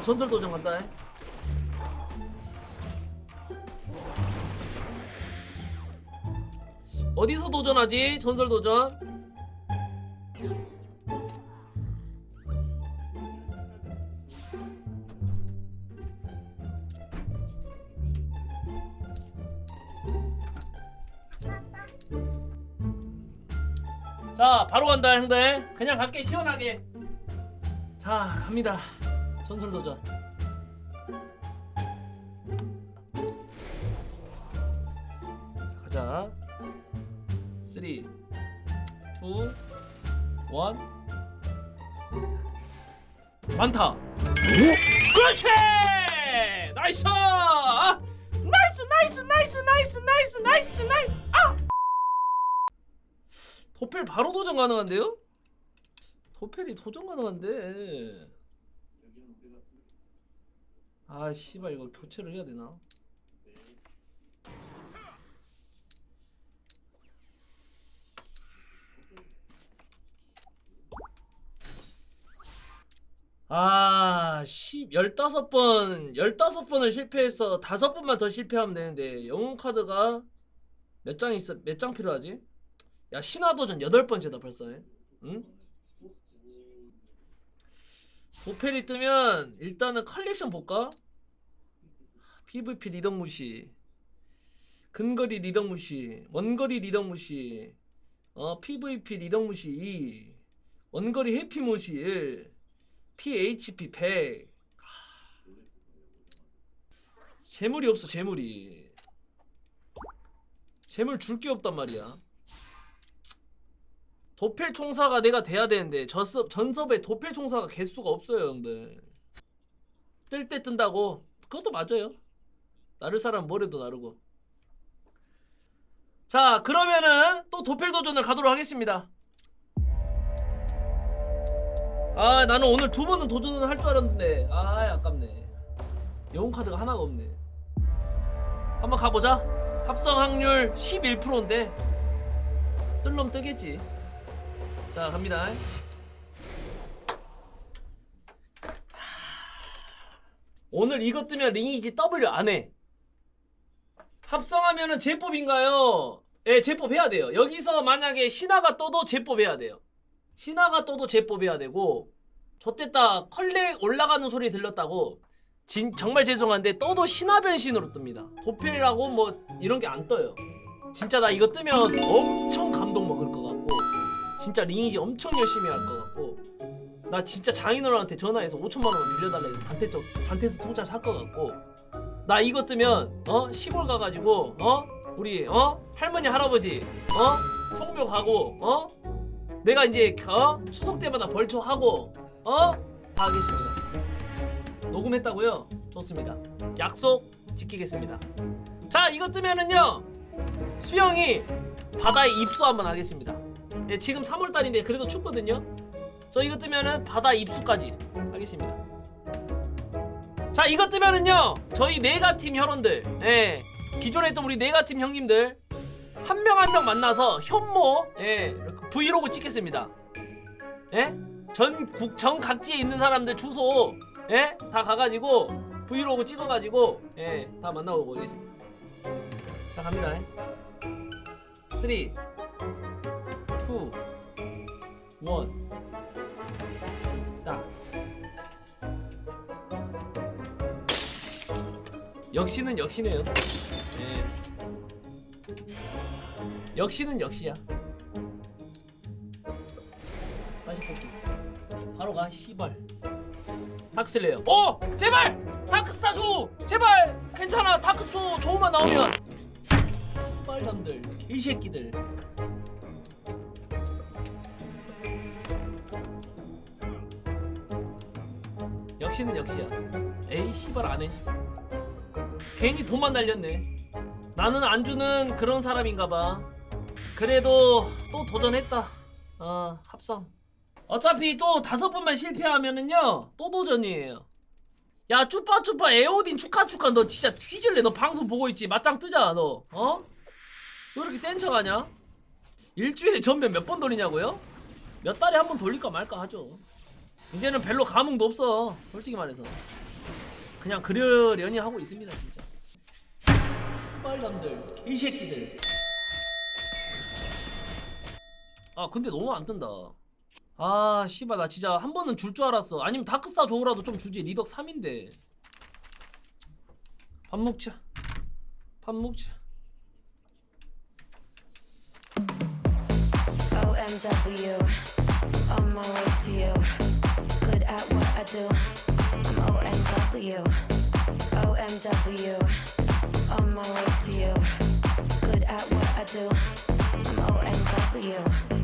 전설 도전 간다. 해. 어디서 도전하지? 전설 도전. 자, 바로 간다, 형들. 그냥 갈게 시원하게. 자, 갑니다. 전설 도전. 자, 가자. 3 2 1 많다. 그렇지! 나이스! 아! 나이스, 나이스, 나이스, 나이스, 나이스, 나이스, 나이스. 아! 도펠 바로 도전 가능한데요? 도펠이 도전 가능한데. 아, 씨발 이거 교체를 해야 되나? 아, 10, 15번, 15번을 실패해서 5번만 더 실패하면 되는데, 영웅 카드가 몇 장 있어, 몇 장 필요하지? 야, 신화도전 8번째다 벌써. 응? 도펠이 뜨면 일단은 컬렉션 볼까? PVP 리덕 무시. 근거리 리덕 무시. 원거리 리덕 무시. 어, PVP 리덕 무시 2. 원거리 해피 무시 1. PHP 100. 재물이 없어, 재물이. 재물 줄 게 없단 말이야. 도펠 총사가 내가 돼야 되는데 저섭, 전섭에 도펠 총사가 개수가 없어요, 형들. 뜰 때 뜬다고. 그것도 맞아요. 나를 사람 뭐래도 나르고. 자, 그러면은 또 도펠 도전을 가도록 하겠습니다. 아, 나는 오늘 두 번은 도전을 할 줄 알았는데. 아, 아깝네. 영웅 카드가 하나가 없네. 한번 가보자. 합성 확률 11%인데 뜰놈 뜨겠지. 자, 갑니다. 오늘 이것 뜨면 리니지 W 안 해. 합성하면은 제법인가요? 예, 제법 해야 돼요. 여기서 만약에 신화가 떠도 제법 해야 돼요. 신화가 떠도 제법 해야 되고 저때다 컬렉 올라가는 소리 들렸다고 진, 정말 죄송한데 떠도 신화 변신으로 뜹니다. 도필이라고 뭐 이런 게 안 떠요. 진짜 나 이거 뜨면 엄청 감동 먹을 것 같고 진짜 리니지 엄청 열심히 할 것 같고 나 진짜 장인어른한테 전화해서 5천만 원 빌려달라 해서 단테 쪽 단테스 통짜 살것 같고 나 이거 뜨면 어? 시골 가가지고 어? 우리 어? 할머니 할아버지 어? 송묘 가고 어? 내가 이제 어? 추석 때마다 벌초 하고 어? 다 하겠습니다. 녹음했다고요? 좋습니다. 약속 지키겠습니다. 자 이거 뜨면은요 수영이 바다에 입수 한번 하겠습니다 예, 지금 3월달인데 그래도 춥거든요. 저 이거 뜨면은 바다 입수까지. 하겠습니다. 자 이거 뜨면은요 저희 네가팀 혈원들 예 기존에 했던 우리 네가팀 형님들 한명 한 명 만나서 현모 예 브이로그 찍겠습니다. 예? 전국 전 각지에 있는 사람들 주소 예 다 가가지고 브이로그 찍어가지고 예 다 만나고 오겠습니다. 자 갑니다. 3 2 1 딱. 역시는 역시네요. 예. 역시는 역시야. 다시 뽑기. 바로 가, 씨발. 다크슬레요. 오! 제발! 다크스타 줘! 제발! 괜찮아. 다크스 줘. 조만 나오면. 빨람들, 개새끼들. 역시는 역시야. 에이 씨발 안 해. 괜히 돈만 날렸네. 나는 안 주는 그런 사람인가 봐. 그래도 또 도전했다. 어, 합성. 어차피 또 다섯 번만 실패하면은요, 또 도전이에요. 야, 쭈빠쭈빠 에어딘 축하 축하 너 진짜 뒤질래. 너 방송 보고 있지? 맞짱 뜨자, 너. 어? 왜 이렇게 센 척하냐? 일주일에 전면 몇 번 돌리냐고요? 몇 달에 한 번 돌릴까 말까 하죠. 이제는 별로 감흥도 없어. 솔직히 말해서. 그냥 그러려니 하고 있습니다 진짜. 빨람들 개새끼들. 아 근데 너무 안 뜬다. 아 씨발 나 진짜 한 번은 줄 줄 알았어. 아니면 다크스타 줘라도 좀 주지. 리덕 3인데. 밥 먹자. 밥 먹자. OMW, on my way to you. Good at what I do. I'm OMW, OMW, on my way to you. Good at what I do. I'm OMW.